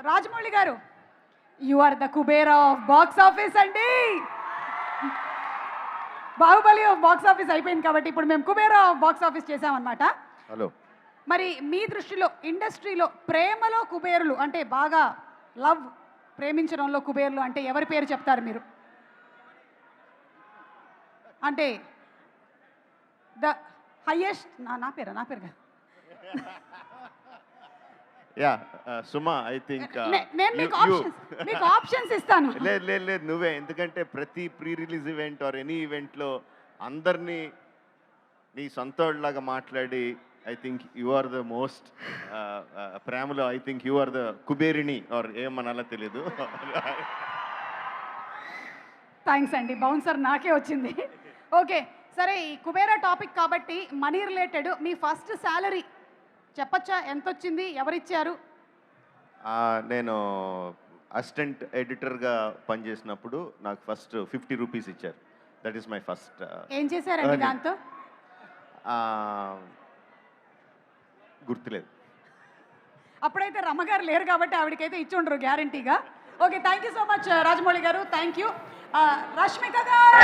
Rajamouli garu you are the Kubera of box office అండి. Baahubali of box office అయిపోయింది కాబట్టి ఇప్పుడు మేము కుబేరా ఆఫ్ బాక్స్ ఆఫీస్ చేసామన్నమాట హలో. మరి మీ దృష్టిలో ఇండస్ట్రీలో ప్రేమలో కుబేరులు అంటే బాగా లవ్ ప్రేమించడంలో కుబేరులు అంటే ఎవరి పేరు చెప్తారు మీరు? అంటే ద హయ్యెస్ట్ నా నా పేరా నా పేరు కాదు యా సుమా ఐ థింక్ నేను మీకు ఆప్షన్స్ మీకు ఆప్షన్స్ ఇస్తాను. లేదు లేదు లేదు నువ్వే. ఎందుకంటే ప్రతి pre release event or any ఈవెంట్లో అందరినీ నీ సొంతలాగా మాట్లాడి I think you are the most ప్రేమలో I think you are the కుబేరిణి or ఏమనాలో తెలియదు థ్యాంక్స్ అండి. బౌన్సర్ నాకే వచ్చింది. ఓకే సరే ఈ కుబేరా టాపిక్ కాబట్టి మనీ రిలేటెడ్ మీ ఫస్ట్ శాలరీ చెప్పచ్చా? ఎంత వచ్చింది ఎవరిచ్చారు నేను అసిస్టెంట్ ఎడిటర్గా పనిచేసినప్పుడు నాకు ఫస్ట్ ఫిఫ్టీ రూపీస్ ఇచ్చారు. దట్ ఈస్ మై ఫస్ట్ ఏం చేశారండి. దాంతో? గుర్తులేదు. అప్పుడైతే రమ్మగారు లేరు కాబట్టి ఆవిడకైతే ఇచ్చి ఉండరు గ్యారంటీగా. Okay thank you so much Rajamouli garu. Thank you Rashmika garu!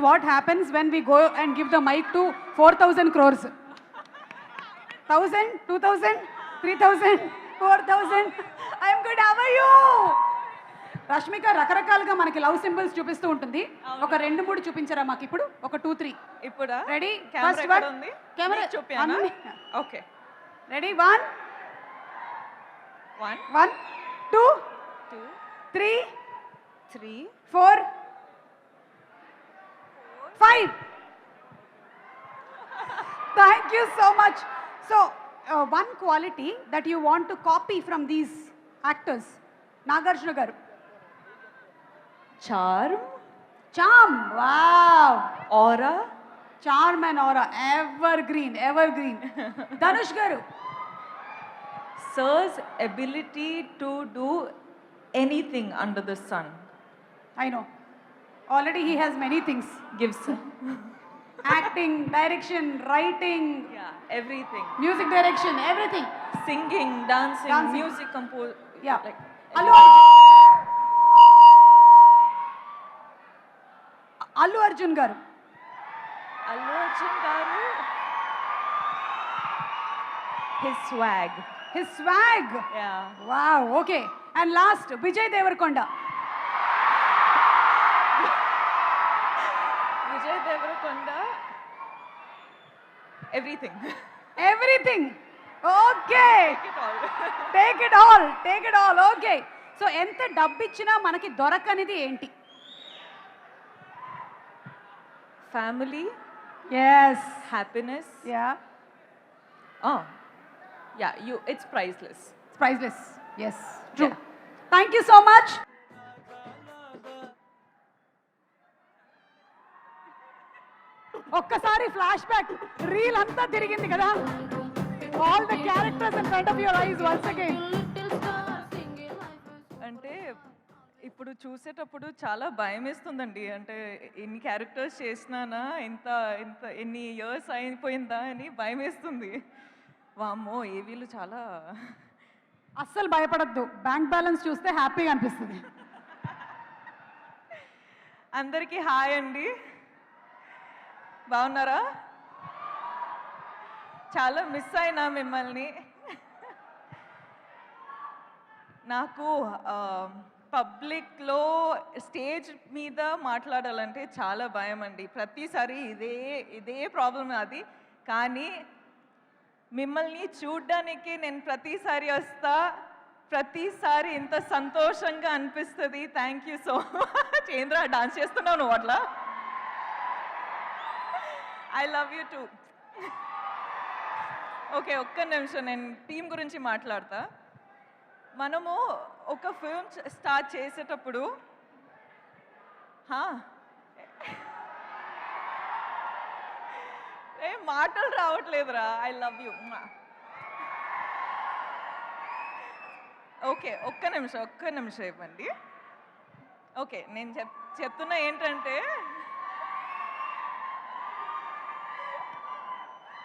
Happens when we go and give the mic to four thousand crores thousand two thousand three thousand four thousand I'm good how you Rashmika రకరకాలుగా మనకి love symbols చూపిస్తూ ఉంటుంది. ఒక రెండు మూడు చూపించరా మాకు ఇప్పుడు? ఒక టూ త్రీ ఇప్పుడా? రెడీ ఫస్ట్ వన్ కెమెరా అన్ని. Okay ready one one one two two three three four five. Thank you so much. So, uh, one quality that you want to copy from these actors Nagarjuna garu. Charm. Charm. Wow. Aura. Charm and aura. Evergreen. Evergreen. Danush garu. Sir's ability to do anything under the sun. I know already he has many things. Gives acting direction writing yeah everything. music direction everything. Singing dancing, dancing. music compose yeah. like Hello, Arjun Allu Arjun garu. Allu Arjun garu. His swag. His swag? Yeah. Wow okay. And last Vijay Devarkonda. Vijay Devarakonda. Everything everything okay take it all take it all okay so ఎంత డబ్బు ఇచ్చినా మనకి దొరకనిది ఏంటి? Family yes happiness yeah yeah you it's priceless priceless yes true. Thank you so much ఒక్కసారి flash back. Reel అంతా తిరిగింది కదా. All the characters in front of your eyes once again అంటే ఇప్పుడు చూసేటప్పుడు చాలా భయం వేస్తుందండి అంటే ఎన్ని క్యారెక్టర్స్ చేసినానా ఇంత ఇంత ఎన్ని ఇయర్స్ అయిపోయిందా అని భయం వేస్తుంది వామ్మో ఏ వీళ్ళు చాలా అస్సలు భయపడద్దు. బ్యాంక్ బ్యాలెన్స్ చూస్తే హ్యాపీగా అనిపిస్తుంది. అందరికీ హాయ్ అండి. బాగున్నారా? చాలా మిస్ అయినా మిమ్మల్ని. నాకు పబ్లిక్లో స్టేజ్ మీద మాట్లాడాలంటే చాలా భయం అండి. ప్రతిసారి ఇదే ఇదే ప్రాబ్లం అది. కానీ మిమ్మల్ని చూడ్డానికి నేను ప్రతిసారి వస్తా. ప్రతిసారి ఇంత సంతోషంగా అనిపిస్తుంది. థ్యాంక్ యూ సో మచ్ ఏంద్రా డాన్స్ చేస్తున్నావు నువ్వు అట్లా? I love you too okay ఒక్క నిమిషం నేను టీం గురించి మాట్లాడతా. మనము ఒక ఫిల్మ్ స్టార్ట్ చేసేటప్పుడు హా, ఏ మాటలు రావట్లేదురా. ఐ లవ్ యూ ఓకే ఒక్క నిమిషం ఒక్క నిమిషం ఇవ్వండి. ఓకే నేను చెప్ చెప్తున్నా ఏంటంటే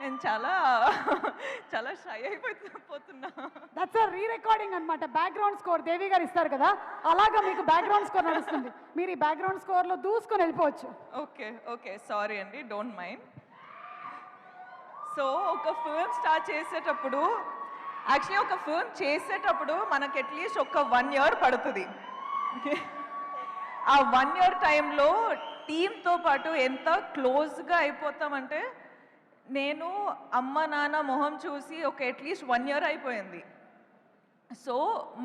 నేను చాలా చాలా షై అయిపోతున్నా దట్స్ రీ రికార్డింగ్ అనమాట బ్యాక్గ్రౌండ్ స్కోర్ దేవి గారు ఇస్తారు కదా అలాగా మీకు బ్యాక్గ్రౌండ్ స్కోర్ నడుస్తుంది. మీరు ఈ బ్యాక్గ్రౌండ్ స్కోర్లో దూసుకొని వెళ్ళిపోవచ్చు. ఓకే ఓకే సారీ అండి డోంట్ మైండ్ సో ఒక ఫిల్మ్ స్టార్ట్ చేసేటప్పుడు యాక్చువల్లీ ఒక ఫిల్మ్ చేసేటప్పుడు మనకి అట్లీస్ట్ ఒక వన్ ఇయర్ పడుతుంది. ఆ వన్ ఇయర్ టైంలో టీంతో పాటు ఎంత క్లోజ్గా అయిపోతామంటే నేను అమ్మ నాన్న మొహం చూసి ఒక అట్లీస్ట్ వన్ ఇయర్ అయిపోయింది. సో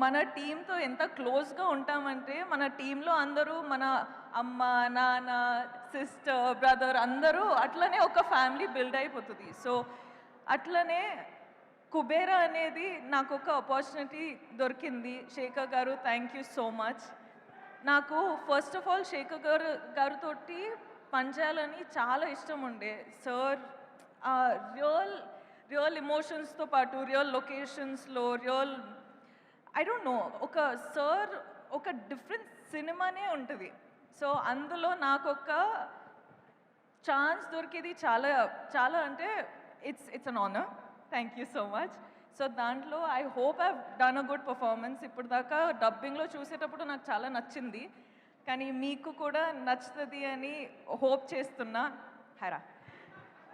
మన టీంతో ఎంత క్లోజ్గా ఉంటామంటే మన టీంలో అందరూ మన అమ్మ నాన్న సిస్టర్ బ్రదర్ అందరూ అట్లనే ఒక ఫ్యామిలీ బిల్డ్ అయిపోతుంది. సో అట్లనే కుబేరా అనేది నాకు ఒక ఆపర్చునిటీ దొరికింది. Shekhar garu thank you so much నాకు first of all Shekhar garu గారితోటి పనిచేయాలని చాలా ఇష్టం ఉండే. సార్ రియల్ రియల్ ఎమోషన్స్తో పాటు రియల్ లొకేషన్స్లో రియల్ ఐ డోంట్ నో ఒక సార్ ఒక డిఫరెంట్ సినిమానే ఉంటుంది. సో అందులో నాకు ఒక ఛాన్స్ దొరికేది చాలా చాలా అంటే it's it's an honour thank you so much so దాంట్లో I hope I done a good performance ఇప్పుడు దాకా డబ్బింగ్లో చూసేటప్పుడు నాకు చాలా నచ్చింది. కానీ మీకు కూడా నచ్చుతుంది అని హోప్ చేస్తున్నా. హరా.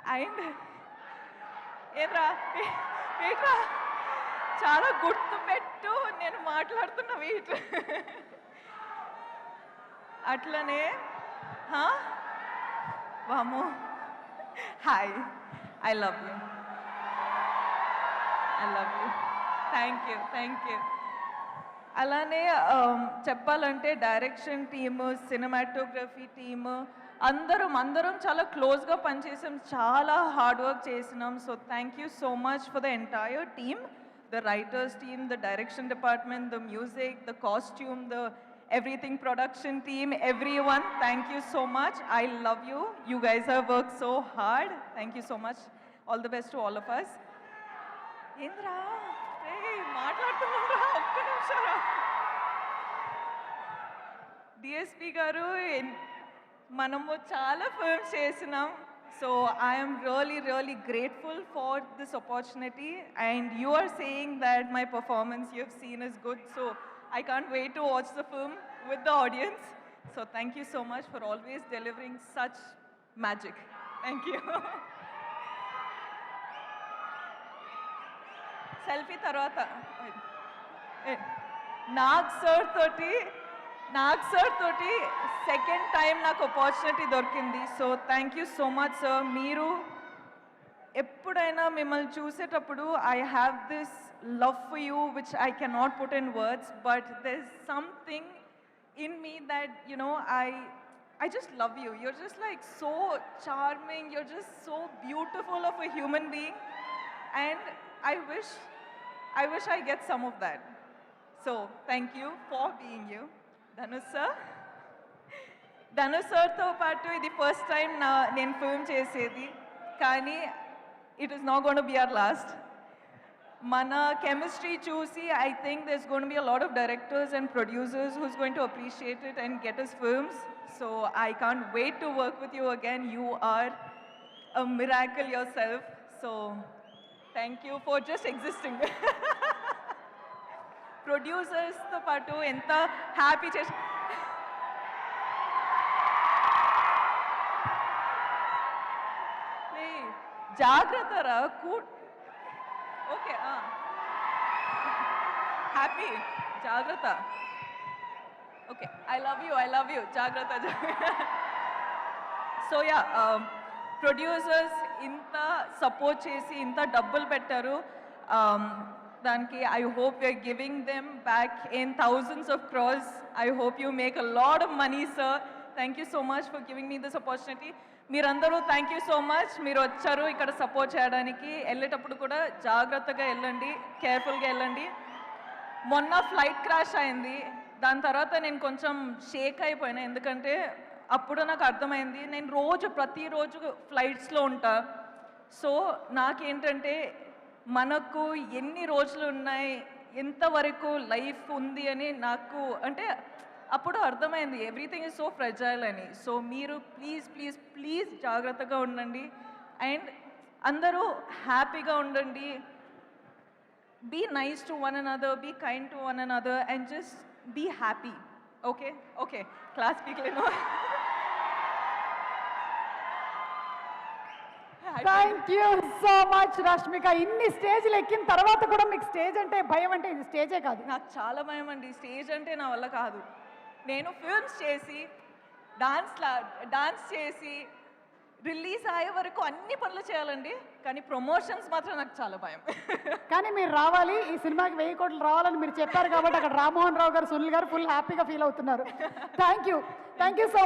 అండ్ ఏరా ఏట్రా? చాలా గుర్తుపెట్టు నేను మాట్లాడుతున్నా వీట్. అట్లనే వాము hi. I love you. I love you. Thank you thank you. అలానే చెప్పాలంటే డైరెక్షన్ టీము సినిమాటోగ్రఫీ టీమ్ అందరం అందరం చాలా క్లోజ్గా పనిచేసాం చాలా హార్డ్ వర్క్ చేసినాం. So thank you so much for the entire team the writers team the direction department the music the costume the everything production team every one thank you so much I love you you guys have work so hard thank you so much all the best to all of us ఏంద్రా మాట్లాడుతున్నారా ఒక్క నిమిషం DSP గారు మనము చాలా films చేసినాం. So I'm really really grateful for this opportunity and you are saying that my performance you have seen is good so I can't wait to watch the film with the audience so thank you so much for always delivering such magic thank you selfie తర్వాత. ఏ, Nag sir తోటి Nag sir తోటి second time నాకు opportunity దొరికింది so thank you so much sir మీరు ఎప్పుడైనా మిమ్మల్ని చూసేటప్పుడు I have this love for you which I cannot put in words but there is something in me that you know i i just love you you're just like so charming you're just so beautiful of a human being and i wish i wish i get some of that so thank you for being you Dhanush sir Dhanush సార్తో పాటు ఇది first time నా నేను film చేసేది. కానీ it is not gonna be our last మన chemistry చూసి I think this gonna be a lot of directors and producers who's going to appreciate it and get is films so I can't wait to work with you again you are a miracle yourself so thank you for just existing ప్రొడ్యూసర్స్తో పాటు ఎంత happy చేసి జాగ్రత్త రా కూ okay happy జాగ్రత్త. Okay I love you I love you జాగ్రత్త so yeah producers ఇంత support చేసి ఇంత డబ్బులు పెట్టారు. దానికి I hope you're giving them back in thousands of crores I hope you make a lot of money sir thank you so much for giving me this opportunity మీరందరూ thank you so much మీరు వచ్చారు ఇక్కడ support చేయడానికి. వెళ్ళేటప్పుడు కూడా జాగ్రత్తగా వెళ్ళండి. కేర్ఫుల్గా వెళ్ళండి. మొన్న ఫ్లైట్ క్రాష్ అయింది. దాని తర్వాత నేను కొంచెం షేక్ అయిపోయినా. ఎందుకంటే అప్పుడు నాకు అర్థమైంది. నేను రోజు ప్రతిరోజు ఫ్లైట్స్లో ఉంటా. సో నాకేంటంటే మనకు ఎన్ని రోజులు ఉన్నాయి ఎంతవరకు లైఫ్ ఉంది అని నాకు అంటే అప్పుడు అర్థమైంది. ఎవ్రీథింగ్ ఇస్ సో ఫ్రెజైల్ అని. సో మీరు ప్లీజ్ ప్లీజ్ ప్లీజ్ జాగ్రత్తగా ఉండండి. అండ్ అందరూ హ్యాపీగా ఉండండి. Be nice to one and other be kind to one and other and just be happy okay okay class Leno. Thank you so much Rashmika ఇన్ని స్టేజ్లు ఎక్కిన తర్వాత కూడా మీకు స్టేజ్ అంటే భయం అంటే ఇది స్టేజే కాదు. నాకు చాలా భయం అండి. స్టేజ్ అంటే నా వల్ల కాదు. నేను ఫిల్మ్స్ చేసి డాన్స్ డాన్స్ చేసి రిలీజ్ అయ్యే వరకు అన్ని పనులు చేయాలండి. కానీ ప్రమోషన్స్ మాత్రం నాకు చాలా భయం. కానీ మీరు రావాలి. ఈ సినిమాకి వెయ్యి కోట్లు రావాలని మీరు చెప్పారు కాబట్టి అక్కడ రామ్మోహన్ రావు గారు సునీల్ గారు ఫుల్ హ్యాపీగా ఫీల్ అవుతున్నారు. Thank you thank you so